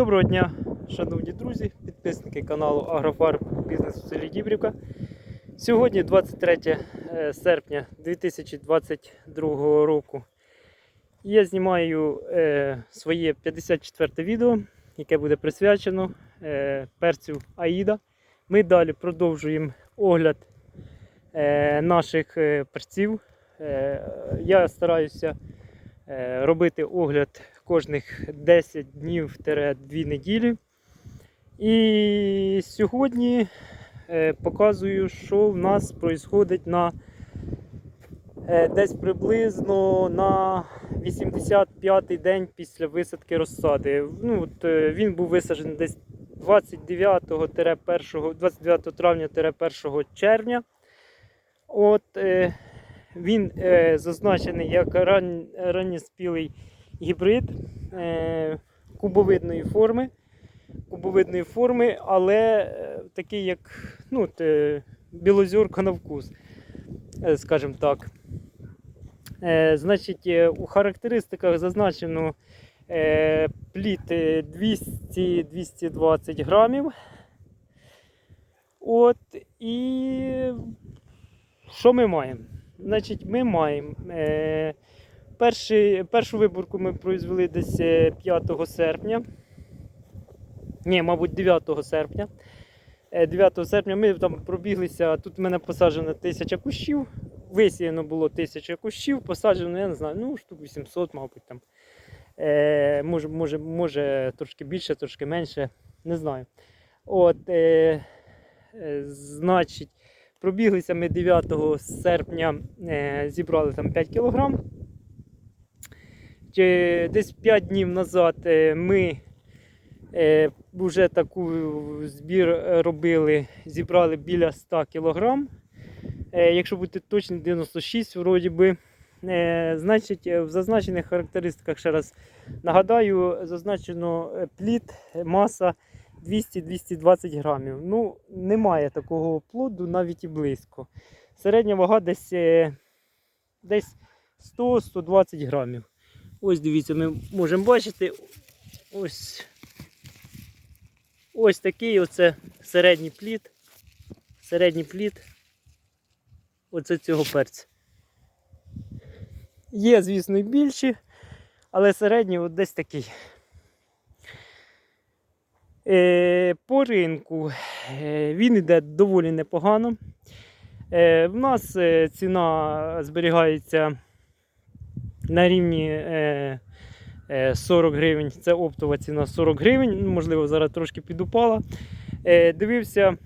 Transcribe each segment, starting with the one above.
Доброго дня, шановні друзі, підписники каналу Агрофарм Бізнес у селі Дібрівка. Сьогодні 23 е, серпня 2022 року. Я знімаю е, своє 54 відео, яке буде присвячено е, перцю Аїда. Ми далі продовжуємо огляд е, наших е, перців. Е, я стараюся е, робити огляд кожних 10 днів 2 неділі. І сьогодні е, показую, що в нас відбувається на е, десь приблизно на 85-й день після висадки розсади. Ну, от, е, він був висаджений десь 29-1, 29 травня-1 червня. От, він зазначений як ран, ранньоспілий гібрид е, кубовидної форми. Кубовидної форми, але е, такий, як ну, білозірка на вкус, е, скажімо так. Е, значить, е, у характеристиках зазначено е, плід е, 200-220 грамів. От, і що ми маємо? Значить, ми маємо е, перший, першу виборку ми произвели десь е, 5 серпня. Ні, мабуть, 9 серпня. Е, 9 серпня ми там пробіглися. Тут в мене посаджено 1000 кущів. Висіяно було 1000 кущів, посаджено, я не знаю, ну, штук 800, мабуть, там. Е, може, може, може, трошки більше, трошки менше, не знаю. От, е, е, значить, пробіглися ми 9 серпня, е, зібрали там 5 кг. Десь 5 днів назад е, ми е, вже таку збір е, робили, зібрали біля 100 кг. Е, якщо бути точним, 96 вроді би. Е, значить, е, в зазначених характеристиках, ще раз нагадаю, зазначено е, плід, е, маса 200-220 грамів. Ну, немає такого плоду навіть і близько. Середня вага десь, е, десь 100-120 грамів. Ось дивіться, ми можемо бачити. Ось, ось такий оце середній плід. Середній плід. Оце цього перця. Є, звісно, і більші, але середній от десь такий. Е, по ринку е, він йде доволі непогано. Е, в нас ціна зберігається на рівні е, е, 40 гривень. Це оптова ціна 40 гривень, ну, можливо, зараз трошки підупала. Е, дивився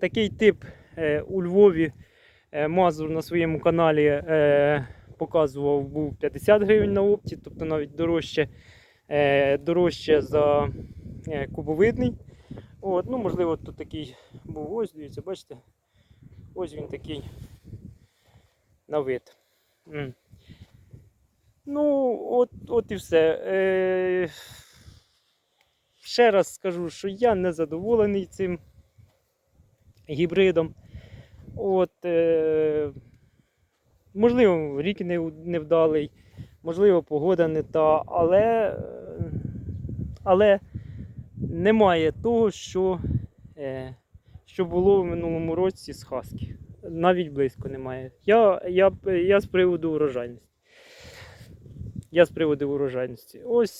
такий тип е, у Львові. Е, Мазур на своєму каналі е, показував був 50 гривень на опті, тобто навіть дорожче, е, дорожче за е, кубовидний. От, ну, можливо, тут такий був ось, дивіться, бачите? Ось він такий на вид. Ну, от, от і все. Е, ще раз скажу, що я не задоволений цим гібридом. От, е, можливо, рік невдалий, можливо, погода не та, але, але немає того, що, е, що було в минулому році з Хаски. Навіть близько немає. Я, я, я з приводу урожайності. Я з приводу урожайності. Ось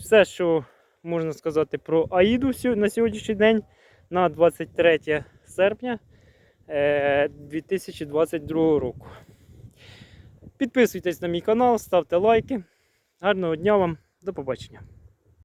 все, що можна сказати про Аїду на сьогоднішній день, на 23 серпня е, 2022 року. Підписуйтесь на мій канал, ставте лайки. Гарного дня вам, до побачення.